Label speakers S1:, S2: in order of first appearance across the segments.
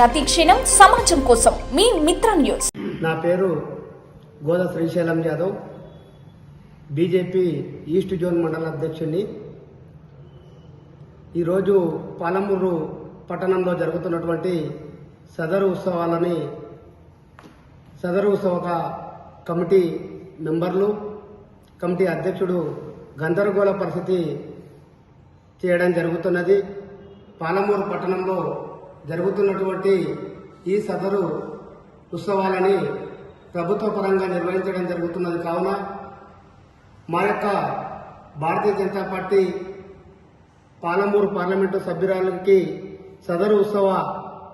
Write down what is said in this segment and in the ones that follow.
S1: ప్రతి క్షణం సమాజం కోసం మీ మిత్ర న్యూస్.
S2: నా పేరు Goda Srisailam Yadav. BJP east zone మండల అధ్యక్షుడిని ఈరోజు పాలమూరు పట్టణంలో జరుగుతున్నటువంటి సదరు ఉత్సవాలని సదరు ఉత్సవ కమిటీ మెంబర్లు కమిటీ అధ్యక్షుడు గందరగోళ పరిస్థితి చేయడం జరుగుతున్నది. పాలమూరు పట్టణంలో జరుగుతున్నటువంటి ఈ సదరు ఉత్సవాలని ప్రభుత్వ పరంగా నిర్వహించడం జరుగుతున్నది కావున మా యొక్క భారతీయ జనతా పార్టీ పాలమూరు పార్లమెంటు సభ్యురాలకి సదరు ఉత్సవ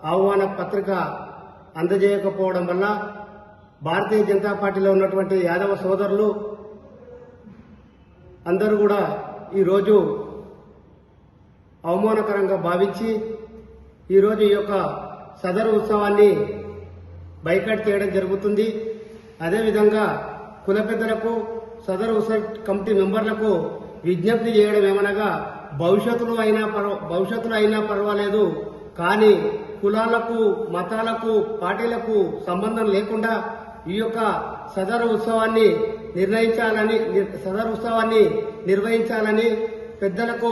S2: ఆహ్వాన పత్రిక అందజేయకపోవడం వల్ల భారతీయ జనతా పార్టీలో ఉన్నటువంటి యాదవ సోదరులు అందరూ కూడా ఈరోజు అవమానకరంగా భావించి ఈరోజు ఈ యొక్క సదరు ఉత్సవాన్ని బైకట్ చేయడం జరుగుతుంది. అదేవిధంగా కుల పెద్దలకు సదరు ఉత్సవ కమిటీ మెంబర్లకు విజ్ఞప్తి చేయడం ఏమనగా భవిష్యత్తులో అయినా పర్వ భవిష్యత్తులో అయినా పర్వాలేదు కానీ కులాలకు మతాలకు పార్టీలకు సంబంధం లేకుండా ఈ యొక్క సదరు ఉత్సవాన్ని నిర్ణయించాలని సదరు ఉత్సవాన్ని నిర్వహించాలని పెద్దలకు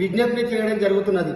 S2: విజ్ఞప్తి చేయడం జరుగుతున్నది.